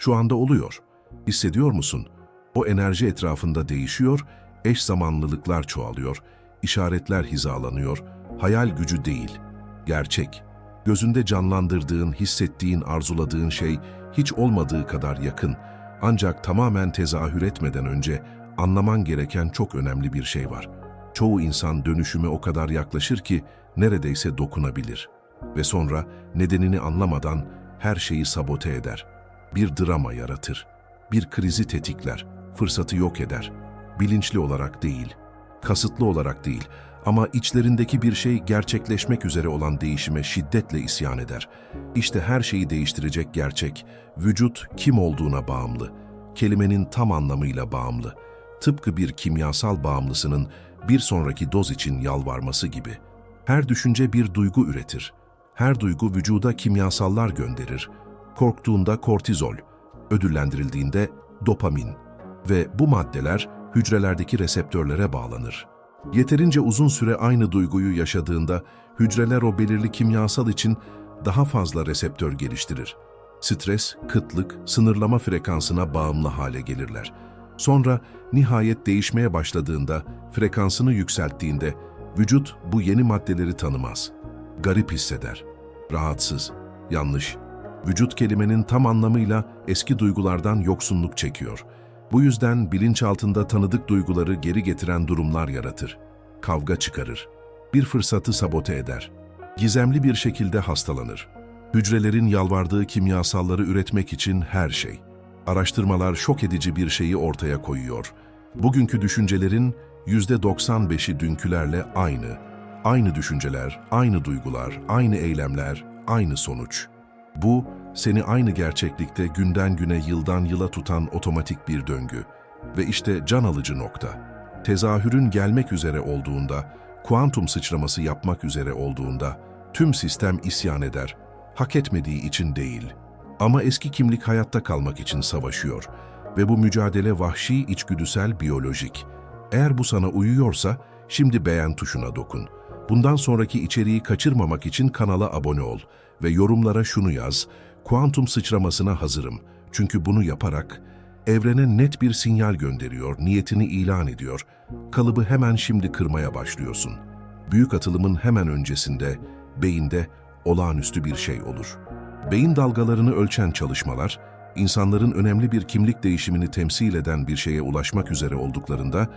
Şu anda oluyor. Hissediyor musun? O enerji etrafında değişiyor, eş zamanlılıklar çoğalıyor, işaretler hizalanıyor, hayal gücü değil, gerçek. Gözünde canlandırdığın, hissettiğin, arzuladığın şey hiç olmadığı kadar yakın. Ancak tamamen tezahür etmeden önce anlaman gereken çok önemli bir şey var. Çoğu insan dönüşüme o kadar yaklaşır ki neredeyse dokunabilir. Ve sonra nedenini anlamadan her şeyi sabote eder. Bir drama yaratır. Bir krizi tetikler. Fırsatı yok eder. Bilinçli olarak değil, kasıtlı olarak değil ama içlerindeki bir şey gerçekleşmek üzere olan değişime şiddetle isyan eder. İşte her şeyi değiştirecek gerçek, vücut kim olduğuna bağımlı, kelimenin tam anlamıyla bağımlı. Tıpkı bir kimyasal bağımlısının bir sonraki doz için yalvarması gibi. Her düşünce bir duygu üretir. Her duygu vücuda kimyasallar gönderir. Korktuğunda kortizol, ödüllendirildiğinde dopamin ve bu maddeler hücrelerdeki reseptörlere bağlanır. Yeterince uzun süre aynı duyguyu yaşadığında hücreler o belirli kimyasal için daha fazla reseptör geliştirir. Stres, kıtlık, sınırlama frekansına bağımlı hale gelirler. Sonra nihayet değişmeye başladığında, frekansını yükselttiğinde vücut bu yeni maddeleri tanımaz. Garip hisseder, rahatsız, yanlış. Vücut kelimenin tam anlamıyla eski duygulardan yoksunluk çekiyor. Bu yüzden bilinçaltında tanıdık duyguları geri getiren durumlar yaratır. Kavga çıkarır. Bir fırsatı sabote eder. Gizemli bir şekilde hastalanır. Hücrelerin yalvardığı kimyasalları üretmek için her şey. Araştırmalar şok edici bir şeyi ortaya koyuyor. Bugünkü düşüncelerin %95'i dünkülerle aynı. Aynı düşünceler, aynı duygular, aynı eylemler, aynı sonuç. Bu, seni aynı gerçeklikte günden güne yıldan yıla tutan otomatik bir döngü. Ve işte can alıcı nokta. Tezahürün gelmek üzere olduğunda, kuantum sıçraması yapmak üzere olduğunda, tüm sistem isyan eder. Hak etmediği için değil. Ama eski kimlik hayatta kalmak için savaşıyor. Ve bu mücadele vahşi, içgüdüsel, biyolojik. Eğer bu sana uyuyorsa, şimdi beğen tuşuna dokun. Bundan sonraki içeriği kaçırmamak için kanala abone ol ve yorumlara şunu yaz, kuantum sıçramasına hazırım. Çünkü bunu yaparak evrene net bir sinyal gönderiyor, niyetini ilan ediyor. Kalıbı hemen şimdi kırmaya başlıyorsun. Büyük atılımın hemen öncesinde, beyinde olağanüstü bir şey olur. Beyin dalgalarını ölçen çalışmalar, insanların önemli bir kimlik değişimini temsil eden bir şeye ulaşmak üzere olduklarında,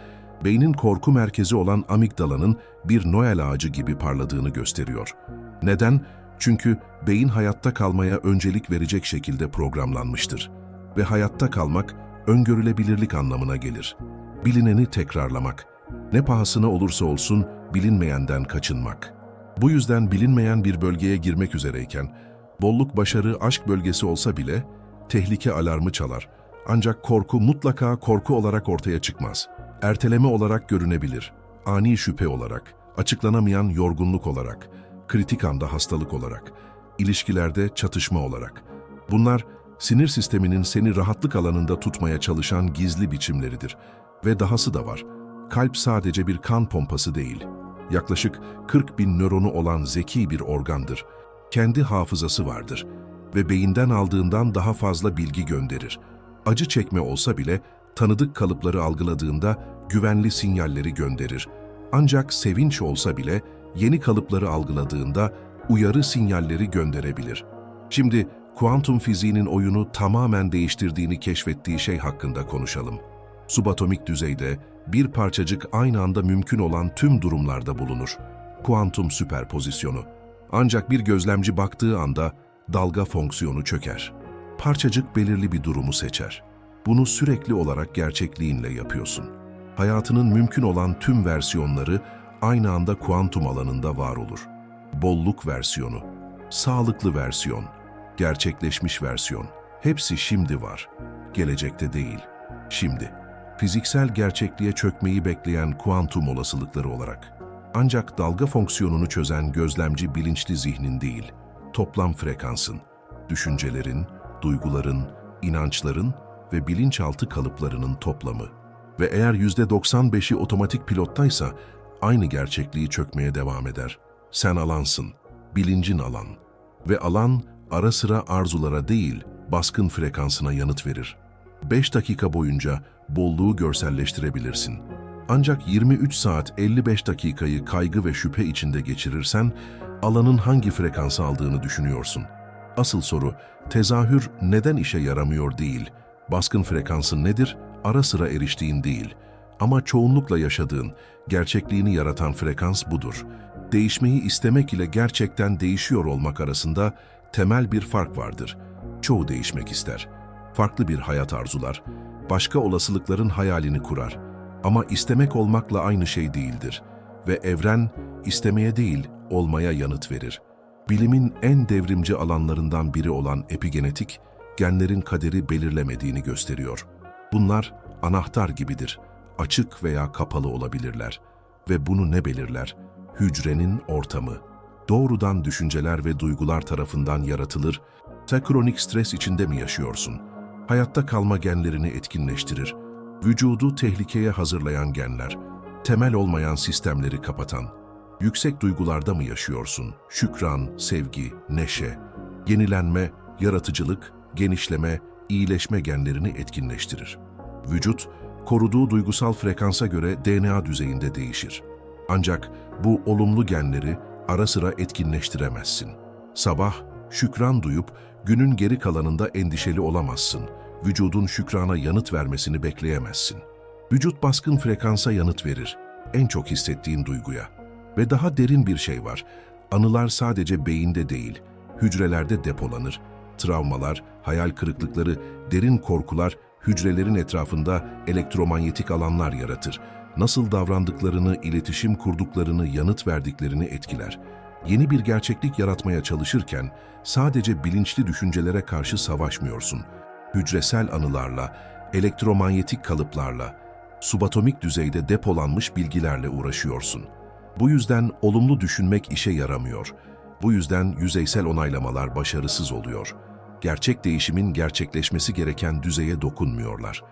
beynin korku merkezi olan amigdalanın bir Noel ağacı gibi parladığını gösteriyor. Neden? Çünkü beyin hayatta kalmaya öncelik verecek şekilde programlanmıştır. Ve hayatta kalmak, öngörülebilirlik anlamına gelir. Bilineni tekrarlamak. Ne pahasına olursa olsun bilinmeyenden kaçınmak. Bu yüzden bilinmeyen bir bölgeye girmek üzereyken, bolluk başarı aşk bölgesi olsa bile tehlike alarmı çalar. Ancak korku mutlaka korku olarak ortaya çıkmaz. Erteleme olarak görünebilir, ani şüphe olarak, açıklanamayan yorgunluk olarak, kritik anda hastalık olarak, ilişkilerde çatışma olarak. Bunlar sinir sisteminin seni rahatlık alanında tutmaya çalışan gizli biçimleridir. Ve dahası da var. Kalp sadece bir kan pompası değil. Yaklaşık 40 bin nöronu olan zeki bir organdır. Kendi hafızası vardır ve beyinden aldığından daha fazla bilgi gönderir. Acı çekme olsa bile tanıdık kalıpları algıladığında güvenli sinyalleri gönderir. Ancak sevinç olsa bile yeni kalıpları algıladığında uyarı sinyalleri gönderebilir. Şimdi kuantum fiziğinin oyunu tamamen değiştirdiğini keşfettiği şey hakkında konuşalım. Subatomik düzeyde bir parçacık aynı anda mümkün olan tüm durumlarda bulunur. Kuantum süperpozisyonu. Ancak bir gözlemci baktığı anda dalga fonksiyonu çöker. Parçacık belirli bir durumu seçer. Bunu sürekli olarak gerçekliğinle yapıyorsun. Hayatının mümkün olan tüm versiyonları aynı anda kuantum alanında var olur. Bolluk versiyonu, sağlıklı versiyon, gerçekleşmiş versiyon. Hepsi şimdi var. Gelecekte değil. Şimdi. Fiziksel gerçekliğe çökmeyi bekleyen kuantum olasılıkları olarak. Ancak dalga fonksiyonunu çözen gözlemci bilinçli zihnin değil, toplam frekansın, düşüncelerin, duyguların, inançların ve bilinçaltı kalıplarının toplamı. Ve eğer %95'i otomatik pilottaysa aynı gerçekliği çökmeye devam eder. Sen alansın, bilincin alan. Ve alan ara sıra arzulara değil, baskın frekansına yanıt verir. 5 dakika boyunca bolluğu görselleştirebilirsin. Ancak 23 saat 55 dakikayı kaygı ve şüphe içinde geçirirsen, alanın hangi frekans aldığını düşünüyorsun. Asıl soru, tezahür neden işe yaramıyor değil, baskın frekansın nedir, ara sıra eriştiğin değil. Ama çoğunlukla yaşadığın, gerçekliğini yaratan frekans budur. Değişmeyi istemek ile gerçekten değişiyor olmak arasında temel bir fark vardır. Çoğu değişmek ister. Farklı bir hayat arzular, başka olasılıkların hayalini kurar. Ama istemek olmakla aynı şey değildir. Ve evren, istemeye değil, olmaya yanıt verir. Bilimin en devrimci alanlarından biri olan epigenetik, genlerin kaderi belirlemediğini gösteriyor. Bunlar anahtar gibidir. Açık veya kapalı olabilirler. Ve bunu ne belirler? Hücrenin ortamı. Doğrudan düşünceler ve duygular tarafından yaratılır. Sen stres içinde mi yaşıyorsun? Hayatta kalma genlerini etkinleştirir. Vücudu tehlikeye hazırlayan genler. Temel olmayan sistemleri kapatan. Yüksek duygularda mı yaşıyorsun? Şükran, sevgi, neşe, yenilenme, yaratıcılık, genişleme, iyileşme genlerini etkinleştirir. Vücut, koruduğu duygusal frekansa göre DNA düzeyinde değişir. Ancak bu olumlu genleri ara sıra etkinleştiremezsin. Sabah şükran duyup günün geri kalanında endişeli olamazsın. Vücudun şükrana yanıt vermesini bekleyemezsin. Vücut baskın frekansa yanıt verir. En çok hissettiğin duyguya. Ve daha derin bir şey var. Anılar sadece beyinde değil, hücrelerde depolanır. Travmalar, hayal kırıklıkları, derin korkular hücrelerin etrafında elektromanyetik alanlar yaratır. Nasıl davrandıklarını, iletişim kurduklarını, yanıt verdiklerini etkiler. Yeni bir gerçeklik yaratmaya çalışırken sadece bilinçli düşüncelere karşı savaşmıyorsun. Hücresel anılarla, elektromanyetik kalıplarla, subatomik düzeyde depolanmış bilgilerle uğraşıyorsun. Bu yüzden olumlu düşünmek işe yaramıyor. Bu yüzden yüzeysel onaylamalar başarısız oluyor. Gerçek değişimin gerçekleşmesi gereken düzeye dokunmuyorlar.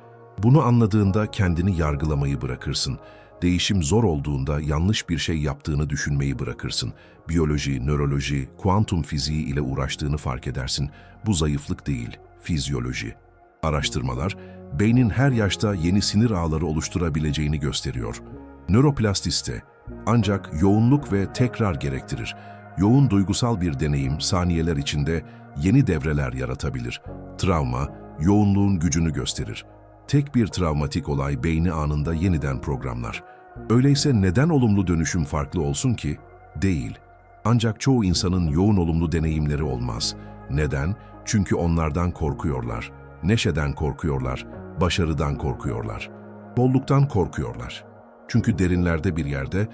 Bunu anladığında kendini yargılamayı bırakırsın. Değişim zor olduğunda yanlış bir şey yaptığını düşünmeyi bırakırsın. Biyoloji, nöroloji, kuantum fiziği ile uğraştığını fark edersin. Bu zayıflık değil, fizyoloji. Araştırmalar, beynin her yaşta yeni sinir ağları oluşturabileceğini gösteriyor. Nöroplastisite, ancak yoğunluk ve tekrar gerektirir. Yoğun duygusal bir deneyim saniyeler içinde yeni devreler yaratabilir. Travma, yoğunluğun gücünü gösterir. Tek bir travmatik olay beyni anında yeniden programlar. Öyleyse neden olumlu dönüşüm farklı olsun ki? Değil. Ancak çoğu insanın yoğun olumlu deneyimleri olmaz. Neden? Çünkü onlardan korkuyorlar. Neşeden korkuyorlar, başarıdan korkuyorlar. Bolluktan korkuyorlar. Çünkü derinlerde bir yerde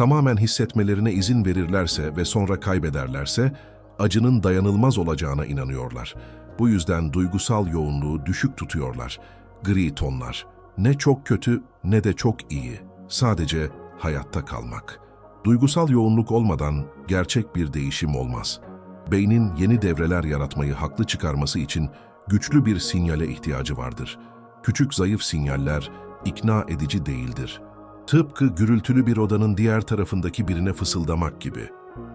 tamamen hissetmelerine izin verirlerse ve sonra kaybederlerse acının dayanılmaz olacağına inanıyorlar. Bu yüzden duygusal yoğunluğu düşük tutuyorlar. Gri tonlar. Ne çok kötü ne de çok iyi. Sadece hayatta kalmak. Duygusal yoğunluk olmadan gerçek bir değişim olmaz. Beynin yeni devreler yaratmayı haklı çıkarması için güçlü bir sinyale ihtiyacı vardır. Küçük zayıf sinyaller ikna edici değildir. Tıpkı gürültülü bir odanın diğer tarafındaki birine fısıldamak gibi.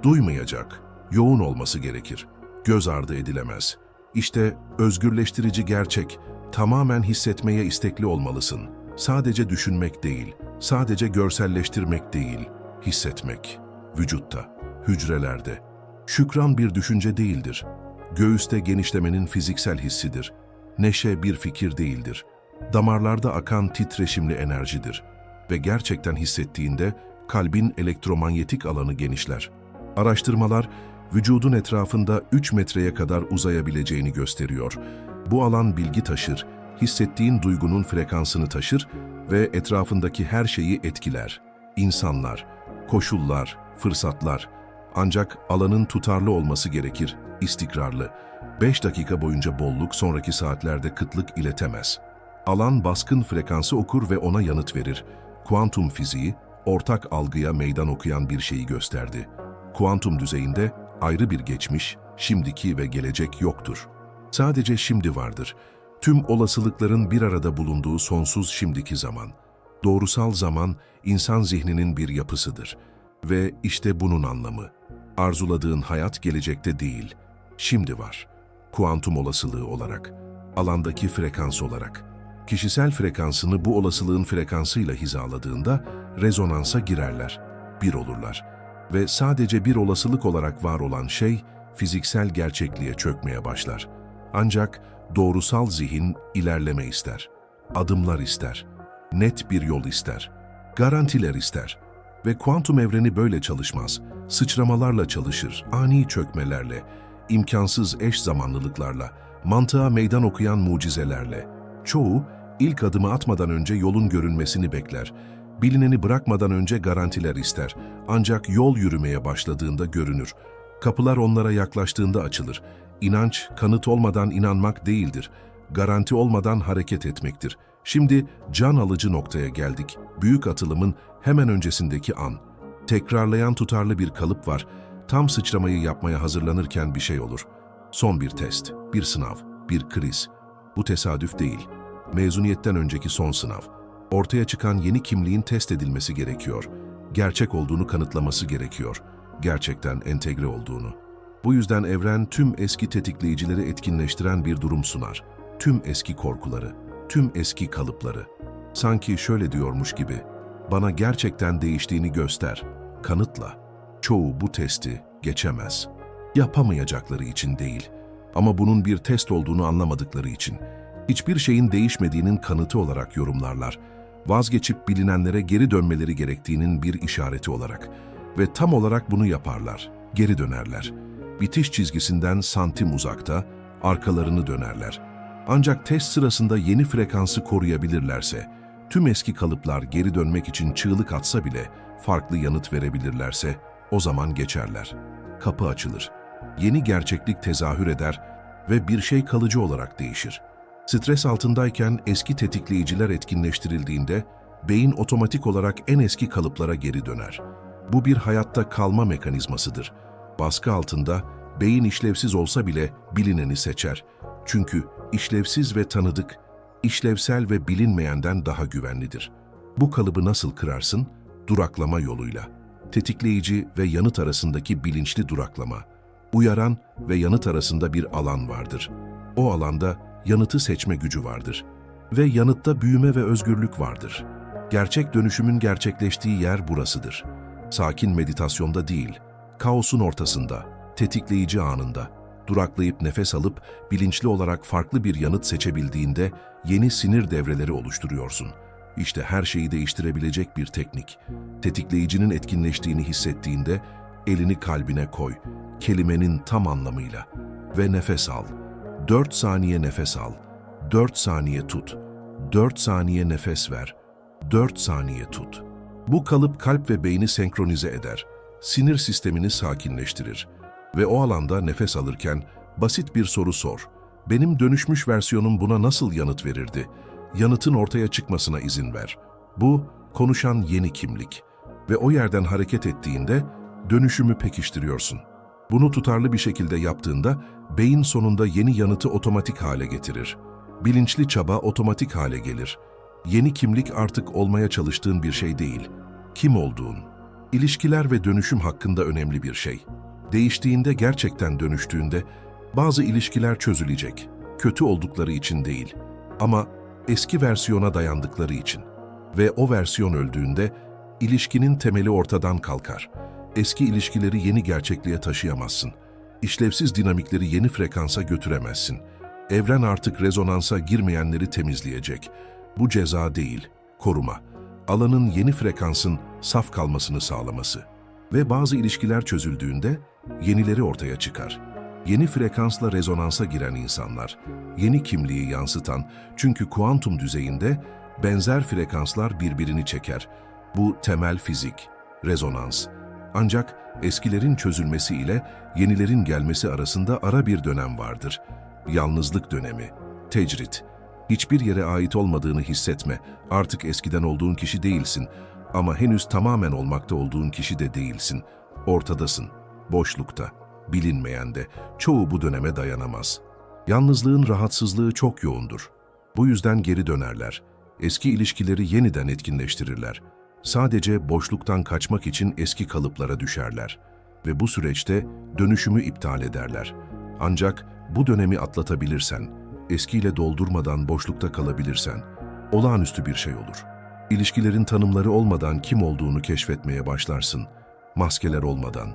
Duymayacak, yoğun olması gerekir. Göz ardı edilemez. İşte özgürleştirici gerçek, tamamen hissetmeye istekli olmalısın. Sadece düşünmek değil, sadece görselleştirmek değil, hissetmek. Vücutta, hücrelerde. Şükran bir düşünce değildir. Göğüste genişlemenin fiziksel hissidir. Neşe bir fikir değildir. Damarlarda akan titreşimli enerjidir. Ve gerçekten hissettiğinde kalbin elektromanyetik alanı genişler. Araştırmalar, vücudun etrafında 3 metreye kadar uzayabileceğini gösteriyor. Bu alan bilgi taşır, hissettiğin duygunun frekansını taşır ve etrafındaki her şeyi etkiler. İnsanlar, koşullar, fırsatlar. Ancak alanın tutarlı olması gerekir, istikrarlı. 5 dakika boyunca bolluk sonraki saatlerde kıtlık iletemez. Alan baskın frekansı okur ve ona yanıt verir. Kuantum fiziği, ortak algıya meydan okuyan bir şeyi gösterdi. Kuantum düzeyinde ayrı bir geçmiş, şimdiki ve gelecek yoktur. Sadece şimdi vardır. Tüm olasılıkların bir arada bulunduğu sonsuz şimdiki zaman. Doğrusal zaman, insan zihninin bir yapısıdır. Ve işte bunun anlamı. Arzuladığın hayat gelecekte değil, şimdi var. kuantum olasılığı olarak, alandaki frekans olarak. Kişisel frekansını bu olasılığın frekansıyla hizaladığında rezonansa girerler, bir olurlar. Ve sadece bir olasılık olarak var olan şey fiziksel gerçekliğe çökmeye başlar. Ancak doğrusal zihin ilerleme ister, adımlar ister, net bir yol ister, garantiler ister. Ve kuantum evreni böyle çalışmaz. Sıçramalarla çalışır, ani çökmelerle, imkansız eş zamanlılıklarla, mantığa meydan okuyan mucizelerle. Çoğu, ilk adımı atmadan önce yolun görünmesini bekler. Bilineni bırakmadan önce garantiler ister. Ancak yol yürümeye başladığında görünür. Kapılar onlara yaklaştığında açılır. İnanç, kanıt olmadan inanmak değildir. Garanti olmadan hareket etmektir. Şimdi can alıcı noktaya geldik. Büyük atılımın hemen öncesindeki an. Tekrarlayan tutarlı bir kalıp var. Tam sıçramayı yapmaya hazırlanırken bir şey olur. Son bir test, bir sınav, bir kriz. Bu tesadüf değil. Mezuniyetten önceki son sınav. Ortaya çıkan yeni kimliğin test edilmesi gerekiyor. Gerçek olduğunu kanıtlaması gerekiyor. Gerçekten entegre olduğunu. Bu yüzden evren tüm eski tetikleyicileri etkinleştiren bir durum sunar. Tüm eski korkuları, tüm eski kalıpları. Sanki şöyle diyormuş gibi, bana gerçekten değiştiğini göster, kanıtla. Çoğu bu testi geçemez. Yapamayacakları için değil ama bunun bir test olduğunu anlamadıkları için. Hiçbir şeyin değişmediğinin kanıtı olarak yorumlarlar. Vazgeçip bilinenlere geri dönmeleri gerektiğinin bir işareti olarak. Ve tam olarak bunu yaparlar. Geri dönerler. Bitiş çizgisinden santim uzakta, arkalarını dönerler. Ancak test sırasında yeni frekansı koruyabilirlerse, tüm eski kalıplar geri dönmek için çığlık atsa bile farklı yanıt verebilirlerse o zaman geçerler. Kapı açılır. Yeni gerçeklik tezahür eder ve bir şey kalıcı olarak değişir. Stres altındayken eski tetikleyiciler etkinleştirildiğinde beyin otomatik olarak en eski kalıplara geri döner. Bu bir hayatta kalma mekanizmasıdır. Baskı altında beyin işlevsiz olsa bile bilineni seçer. Çünkü işlevsiz ve tanıdık, işlevsel ve bilinmeyenden daha güvenlidir. Bu kalıbı nasıl kırarsın? Duraklama yoluyla. Tetikleyici ve yanıt arasındaki bilinçli duraklama. Uyaran ve yanıt arasında bir alan vardır. O alanda yanıtı seçme gücü vardır. Ve yanıtta büyüme ve özgürlük vardır. Gerçek dönüşümün gerçekleştiği yer burasıdır. Sakin meditasyonda değil, kaosun ortasında, tetikleyici anında, duraklayıp nefes alıp bilinçli olarak farklı bir yanıt seçebildiğinde yeni sinir devreleri oluşturuyorsun. İşte her şeyi değiştirebilecek bir teknik. Tetikleyicinin etkinleştiğini hissettiğinde elini kalbine koy, kelimenin tam anlamıyla ve nefes al. 4 saniye nefes al, 4 saniye tut, 4 saniye nefes ver, 4 saniye tut. Bu kalıp kalp ve beyni senkronize eder, sinir sistemini sakinleştirir ve o alanda nefes alırken basit bir soru sor. Benim dönüşmüş versiyonum buna nasıl yanıt verirdi? Yanıtın ortaya çıkmasına izin ver. Bu, konuşan yeni kimlik. Ve o yerden hareket ettiğinde dönüşümü pekiştiriyorsun. Bunu tutarlı bir şekilde yaptığında beyin sonunda yeni yanıtı otomatik hale getirir. Bilinçli çaba otomatik hale gelir. Yeni kimlik artık olmaya çalıştığın bir şey değil. Kim olduğun. İlişkiler ve dönüşüm hakkında önemli bir şey. Değiştiğinde gerçekten dönüştüğünde bazı ilişkiler çözülecek. Kötü oldukları için değil. Ama eski versiyona dayandıkları için. Ve o versiyon öldüğünde ilişkinin temeli ortadan kalkar. Eski ilişkileri yeni gerçekliğe taşıyamazsın. İşlevsiz dinamikleri yeni frekansa götüremezsin. Evren artık rezonansa girmeyenleri temizleyecek. Bu ceza değil, koruma. Alanın yeni frekansın saf kalmasını sağlaması. Ve bazı ilişkiler çözüldüğünde yenileri ortaya çıkar. Yeni frekansla rezonansa giren insanlar, yeni kimliği yansıtan çünkü kuantum düzeyinde benzer frekanslar birbirini çeker. Bu temel fizik, rezonans. Ancak eskilerin çözülmesi ile yenilerin gelmesi arasında ara bir dönem vardır. Yalnızlık dönemi, tecrit. Hiçbir yere ait olmadığını hissetme, artık eskiden olduğun kişi değilsin ama henüz tamamen olmakta olduğun kişi de değilsin. Ortadasın, boşlukta, bilinmeyende, çoğu bu döneme dayanamaz. Yalnızlığın rahatsızlığı çok yoğundur. Bu yüzden geri dönerler. Eski ilişkileri yeniden etkinleştirirler. Sadece boşluktan kaçmak için eski kalıplara düşerler. Ve bu süreçte dönüşümü iptal ederler. Ancak Bu dönemi atlatabilirsen, eskiyle doldurmadan boşlukta kalabilirsen, olağanüstü bir şey olur. İlişkilerin tanımları olmadan kim olduğunu keşfetmeye başlarsın. Maskeler olmadan,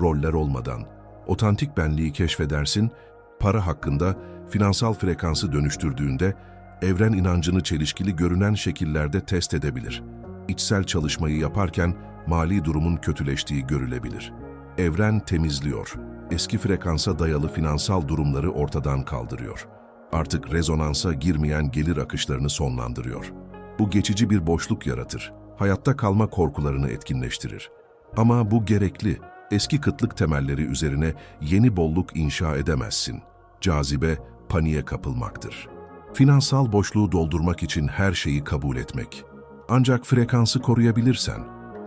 roller olmadan, otantik benliği keşfedersin, para hakkında finansal frekansı dönüştürdüğünde evren inancını çelişkili görünen şekillerde test edebilir. İçsel çalışmayı yaparken mali durumun kötüleştiği görülebilir. Evren temizliyor. Eski frekansa dayalı finansal durumları ortadan kaldırıyor. Artık rezonansa girmeyen gelir akışlarını sonlandırıyor. Bu geçici bir boşluk yaratır. Hayatta kalma korkularını etkinleştirir. Ama bu gerekli. Eski kıtlık temelleri üzerine yeni bolluk inşa edemezsin. Cazibe, paniğe kapılmaktır. Finansal boşluğu doldurmak için her şeyi kabul etmek. Ancak frekansı koruyabilirsen,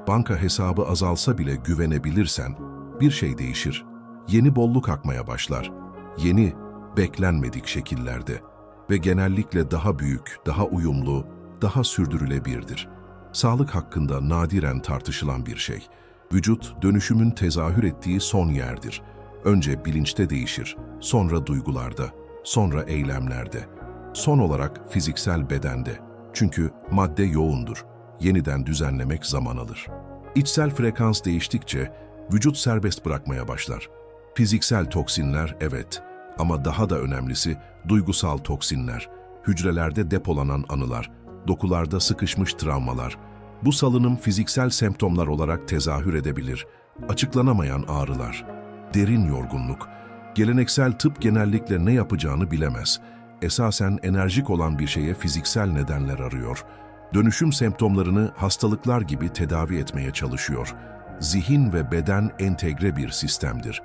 banka hesabı azalsa bile güvenebilirsen, bir şey değişir. Yeni bolluk akmaya başlar. Yeni, beklenmedik şekillerde ve genellikle daha büyük, daha uyumlu, daha sürdürülebilirdir. Sağlık hakkında nadiren tartışılan bir şey. Vücut, dönüşümün tezahür ettiği son yerdir. Önce bilinçte değişir, sonra duygularda, sonra eylemlerde. Son olarak fiziksel bedende. Çünkü madde yoğundur. Yeniden düzenlemek zaman alır. İçsel frekans değiştikçe vücut serbest bırakmaya başlar. Fiziksel toksinler evet ama daha da önemlisi duygusal toksinler, hücrelerde depolanan anılar, dokularda sıkışmış travmalar. Bu salınım fiziksel semptomlar olarak tezahür edebilir. Açıklanamayan ağrılar, derin yorgunluk. Geleneksel tıp genellikle ne yapacağını bilemez. Esasen enerjik olan bir şeye fiziksel nedenler arıyor. Dönüşüm semptomlarını hastalıklar gibi tedavi etmeye çalışıyor. Zihin ve beden entegre bir sistemdir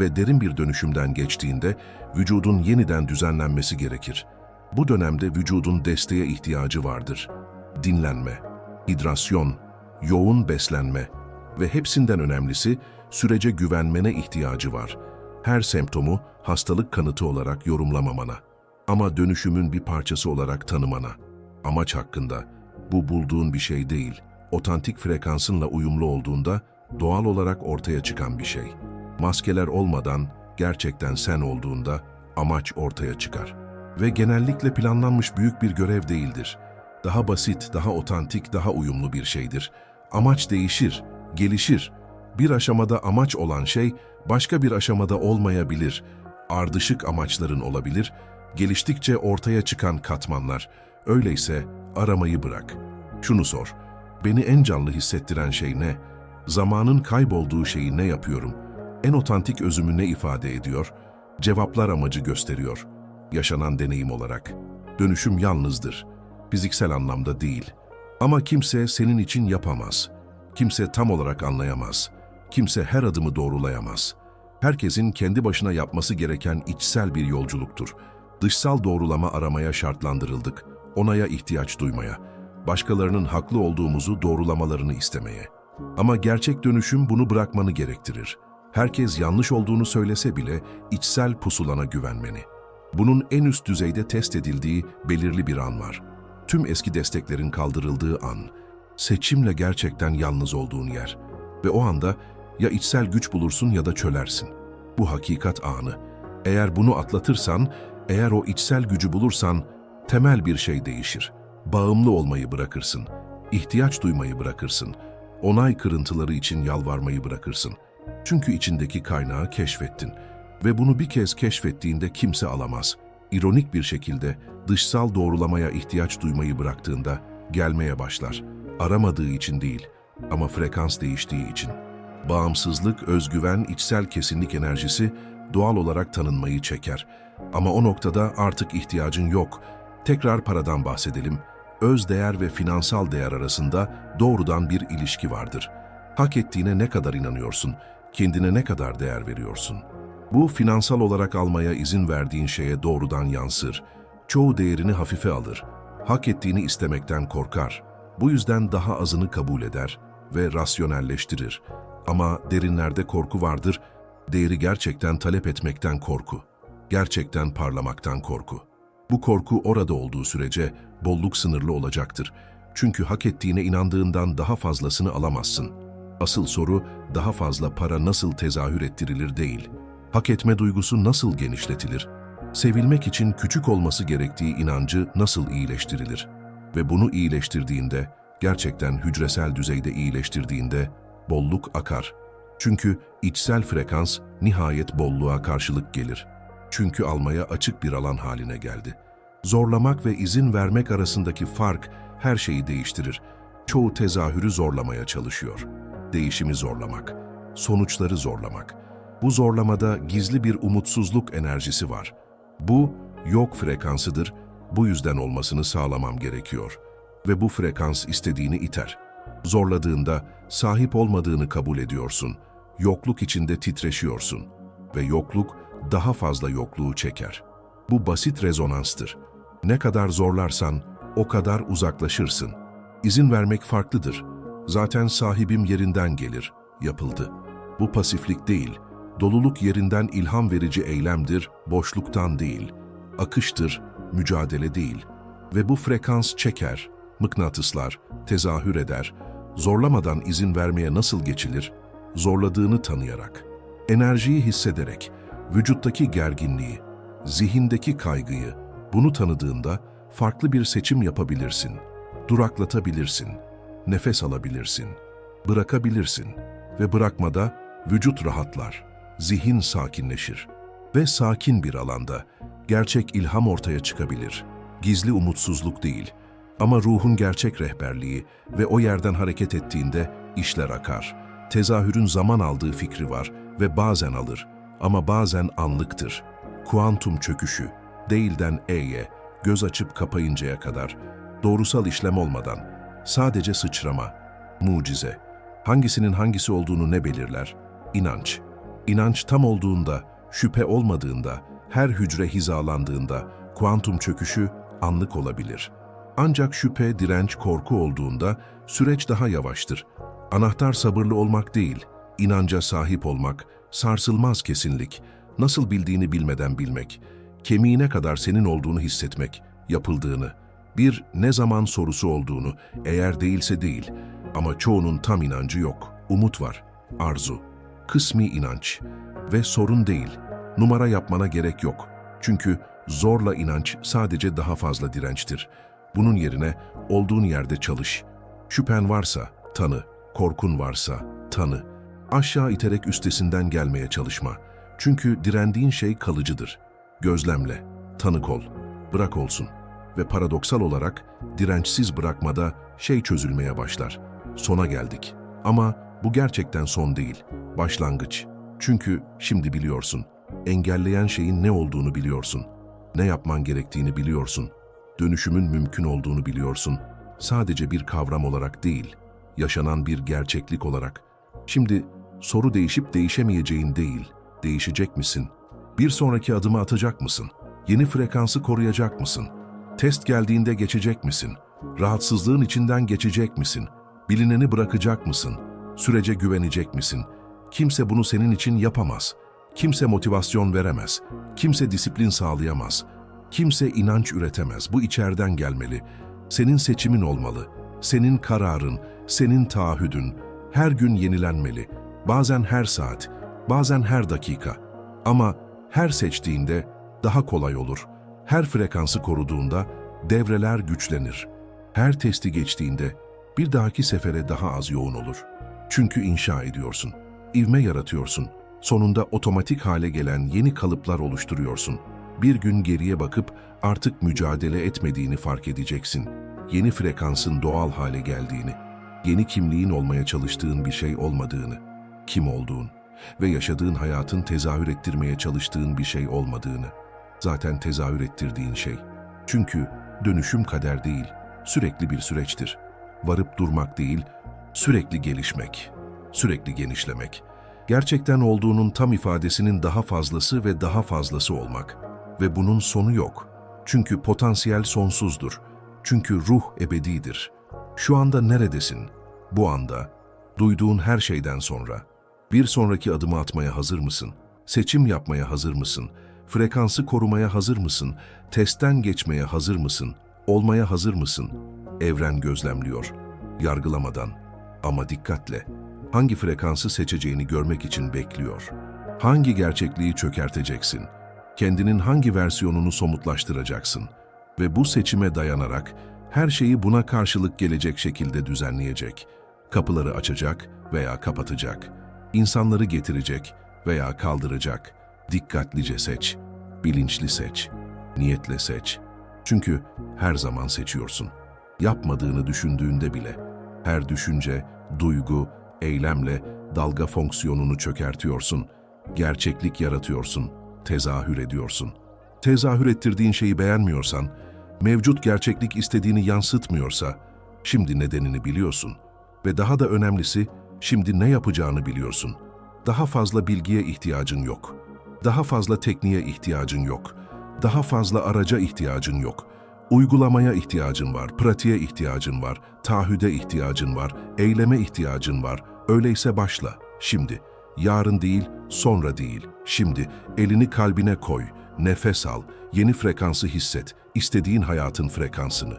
ve derin bir dönüşümden geçtiğinde vücudun yeniden düzenlenmesi gerekir. Bu dönemde vücudun desteğe ihtiyacı vardır. Dinlenme, hidrasyon, yoğun beslenme ve hepsinden önemlisi sürece güvenmene ihtiyacı var. Her semptomu hastalık kanıtı olarak yorumlamamana ama dönüşümün bir parçası olarak tanımana. Amaç hakkında bu bulduğun bir şey değil, otantik frekansınla uyumlu olduğunda doğal olarak ortaya çıkan bir şey. Maskeler olmadan gerçekten sen olduğunda amaç ortaya çıkar. Ve genellikle planlanmış büyük bir görev değildir. Daha basit, daha otantik, daha uyumlu bir şeydir. Amaç değişir, gelişir. Bir aşamada amaç olan şey başka bir aşamada olmayabilir. Ardışık amaçların olabilir. Geliştikçe ortaya çıkan katmanlar. Öyleyse aramayı bırak. Şunu sor. Beni en canlı hissettiren şey ne? Zamanın kaybolduğu şeyi ne yapıyorum? En otantik özümü ne ifade ediyor? Cevaplar amacı gösteriyor. Yaşanan deneyim olarak. Dönüşüm yalnızdır. Fiziksel anlamda değil. Ama kimse senin için yapamaz. Kimse tam olarak anlayamaz. Kimse her adımı doğrulayamaz. Herkesin kendi başına yapması gereken içsel bir yolculuktur. Dışsal doğrulama aramaya şartlandırıldık. Onaya ihtiyaç duymaya. Başkalarının haklı olduğumuzu doğrulamalarını istemeye. Ama gerçek dönüşüm bunu bırakmanı gerektirir. Herkes yanlış olduğunu söylese bile içsel pusulana güvenmeni. Bunun en üst düzeyde test edildiği belirli bir an var. Tüm eski desteklerin kaldırıldığı an. Seçimle gerçekten yalnız olduğun yer. Ve o anda ya içsel güç bulursun ya da çölersin. Bu hakikat anı. Eğer bunu atlatırsan, eğer o içsel gücü bulursan temel bir şey değişir. Bağımlı olmayı bırakırsın. ihtiyaç duymayı bırakırsın. Onay kırıntıları için yalvarmayı bırakırsın. Çünkü içindeki kaynağı keşfettin ve bunu bir kez keşfettiğinde kimse alamaz. İronik bir şekilde dışsal doğrulamaya ihtiyaç duymayı bıraktığında gelmeye başlar. Aramadığı için değil ama frekans değiştiği için. Bağımsızlık, özgüven, içsel kesinlik enerjisi doğal olarak tanınmayı çeker. Ama o noktada artık ihtiyacın yok. Tekrar paradan bahsedelim. Öz değer ve finansal değer arasında doğrudan bir ilişki vardır. Hak ettiğine ne kadar inanıyorsun? Kendine ne kadar değer veriyorsun? Bu finansal olarak almaya izin verdiğin şeye doğrudan yansır. Çoğu değerini hafife alır. Hak ettiğini istemekten korkar. Bu yüzden daha azını kabul eder ve rasyonelleştirir. Ama derinlerde korku vardır. Değeri gerçekten talep etmekten korku. Gerçekten parlamaktan korku. Bu korku orada olduğu sürece bolluk sınırlı olacaktır. Çünkü hak ettiğine inandığından daha fazlasını alamazsın. Asıl soru daha fazla para nasıl tezahür ettirilir değil. Hak etme duygusu nasıl genişletilir? Sevilmek için küçük olması gerektiği inancı nasıl iyileştirilir? Ve bunu iyileştirdiğinde, gerçekten hücresel düzeyde iyileştirdiğinde bolluk akar. Çünkü içsel frekans nihayet bolluğa karşılık gelir. Çünkü almaya açık bir alan haline geldi. Zorlamak ve izin vermek arasındaki fark her şeyi değiştirir. Çoğu tezahürü zorlamaya çalışıyor. Değişimi zorlamak, sonuçları zorlamak. Bu zorlamada gizli bir umutsuzluk enerjisi var. Bu yok frekansıdır. Bu yüzden olmasını sağlamam gerekiyor. Ve bu frekans istediğini iter. Zorladığında sahip olmadığını kabul ediyorsun. Yokluk içinde titreşiyorsun. Ve yokluk daha fazla yokluğu çeker. Bu basit rezonanstır. Ne kadar zorlarsan o kadar uzaklaşırsın. İzin vermek farklıdır. Zaten sahibim yerinden gelir, yapıldı. Bu pasiflik değil, doluluk yerinden ilham verici eylemdir, boşluktan değil. Akıştır, mücadele değil. Ve bu frekans çeker, mıknatıslar, tezahür eder. Zorlamadan izin vermeye nasıl geçilir? Zorladığını tanıyarak, enerjiyi hissederek, vücuttaki gerginliği, zihindeki kaygıyı, bunu tanıdığında farklı bir seçim yapabilirsin. Duraklatabilirsin, nefes alabilirsin, bırakabilirsin ve bırakmada vücut rahatlar, zihin sakinleşir ve sakin bir alanda gerçek ilham ortaya çıkabilir. Gizli umutsuzluk değil ama ruhun gerçek rehberliği ve o yerden hareket ettiğinde işler akar. Tezahürün zaman aldığı fikri var ve bazen alır ama bazen anlıktır. Kuantum çöküşü, değilden E'ye, göz açıp kapayıncaya kadar, doğrusal işlem olmadan, sadece sıçrama, mucize. Hangisinin hangisi olduğunu ne belirler? İnanç. İnanç tam olduğunda, şüphe olmadığında, her hücre hizalandığında, kuantum çöküşü anlık olabilir. Ancak şüphe, direnç, korku olduğunda süreç daha yavaştır. Anahtar sabırlı olmak değil, inanca sahip olmak, sarsılmaz kesinlik, nasıl bildiğini bilmeden bilmek, kemiğine kadar senin olduğunu hissetmek, yapıldığını, bir ne zaman sorusu olduğunu, eğer değilse değil. Ama çoğunun tam inancı yok, umut var, arzu, kısmi inanç. Ve sorun değil, numara yapmana gerek yok. Çünkü zorla inanç sadece daha fazla dirençtir. Bunun yerine olduğun yerde çalış. Şüphen varsa tanı, korkun varsa tanı. Aşağı iterek üstesinden gelmeye çalışma. Çünkü direndiğin şey kalıcıdır. Gözlemle, tanık ol, bırak olsun. Ve paradoksal olarak dirençsiz bırakmada şey çözülmeye başlar. Sona geldik. Ama bu gerçekten son değil, başlangıç. Çünkü şimdi biliyorsun, engelleyen şeyin ne olduğunu biliyorsun. Ne yapman gerektiğini biliyorsun. Dönüşümün mümkün olduğunu biliyorsun. Sadece bir kavram olarak değil, yaşanan bir gerçeklik olarak. Şimdi soru değişip değişemeyeceğin değil, değişecek misin? Bir sonraki adımı atacak mısın? Yeni frekansı koruyacak mısın? Test geldiğinde geçecek misin? Rahatsızlığın içinden geçecek misin? Bilineni bırakacak mısın? Sürece güvenecek misin? Kimse bunu senin için yapamaz. Kimse motivasyon veremez. Kimse disiplin sağlayamaz. Kimse inanç üretemez. Bu içeriden gelmeli. Senin seçimin olmalı. Senin kararın, senin taahhüdün. Her gün yenilenmeli. Bazen her saat, bazen her dakika. Ama her seçtiğinde daha kolay olur. Her frekansı koruduğunda devreler güçlenir. Her testi geçtiğinde bir dahaki sefere daha az yoğun olur. Çünkü inşa ediyorsun, ivme yaratıyorsun. Sonunda otomatik hale gelen yeni kalıplar oluşturuyorsun. Bir gün geriye bakıp artık mücadele etmediğini fark edeceksin. Yeni frekansın doğal hale geldiğini, yeni kimliğin olmaya çalıştığın bir şey olmadığını, kim olduğun ve yaşadığın hayatın tezahür ettirmeye çalıştığın bir şey olmadığını. Zaten tezahür ettirdiğin şey. Çünkü dönüşüm kader değil, sürekli bir süreçtir. Varıp durmak değil, sürekli gelişmek, sürekli genişlemek. Gerçekten olduğunun tam ifadesinin daha fazlası ve daha fazlası olmak. Ve bunun sonu yok. Çünkü potansiyel sonsuzdur. Çünkü ruh ebedidir. Şu anda neredesin? Bu anda, duyduğun her şeyden sonra. Bir sonraki adımı atmaya hazır mısın? Seçim yapmaya hazır mısın? Frekansı korumaya hazır mısın? Testten geçmeye hazır mısın? Olmaya hazır mısın? Evren gözlemliyor. Yargılamadan ama dikkatle. Hangi frekansı seçeceğini görmek için bekliyor. Hangi gerçekliği çökerteceksin? Kendinin hangi versiyonunu somutlaştıracaksın? Ve bu seçime dayanarak her şeyi buna karşılık gelecek şekilde düzenleyecek. Kapıları açacak veya kapatacak. İnsanları getirecek veya kaldıracak. Dikkatlice seç, bilinçli seç, niyetle seç. Çünkü her zaman seçiyorsun. Yapmadığını düşündüğünde bile. Her düşünce, duygu, eylemle dalga fonksiyonunu çökertiyorsun. Gerçeklik yaratıyorsun, tezahür ediyorsun. Tezahür ettirdiğin şeyi beğenmiyorsan, mevcut gerçeklik istediğini yansıtmıyorsa, şimdi nedenini biliyorsun. Ve daha da önemlisi, şimdi ne yapacağını biliyorsun. Daha fazla bilgiye ihtiyacın yok. Daha fazla tekniğe ihtiyacın yok. Daha fazla araca ihtiyacın yok. Uygulamaya ihtiyacın var, pratiğe ihtiyacın var, taahhüde ihtiyacın var, eyleme ihtiyacın var. Öyleyse başla, şimdi. Yarın değil, sonra değil, şimdi. Elini kalbine koy, nefes al, yeni frekansı hisset, istediğin hayatın frekansını,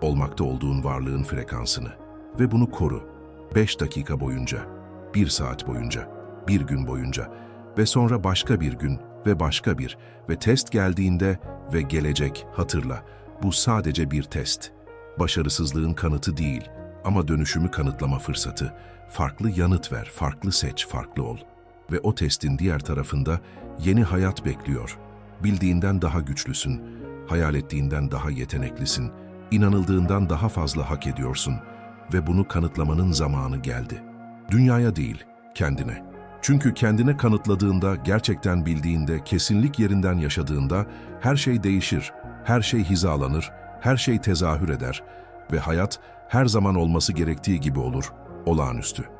olmakta olduğun varlığın frekansını. Ve bunu koru. 5 dakika boyunca, 1 saat boyunca, bir gün boyunca ve sonra başka bir gün ve başka bir ve test geldiğinde ve gelecek hatırla. Bu sadece bir test. Başarısızlığın kanıtı değil ama dönüşümü kanıtlama fırsatı. Farklı yanıt ver, farklı seç, farklı ol. Ve o testin diğer tarafında yeni hayat bekliyor. Bildiğinden daha güçlüsün, hayal ettiğinden daha yeteneklisin, inanıldığından daha fazla hak ediyorsun ve bunu kanıtlamanın zamanı geldi. Dünyaya değil, kendine. Çünkü kendine kanıtladığında, gerçekten bildiğinde, kesinlik yerinden yaşadığında her şey değişir, her şey hizalanır, her şey tezahür eder ve hayat her zaman olması gerektiği gibi olur, olağanüstü.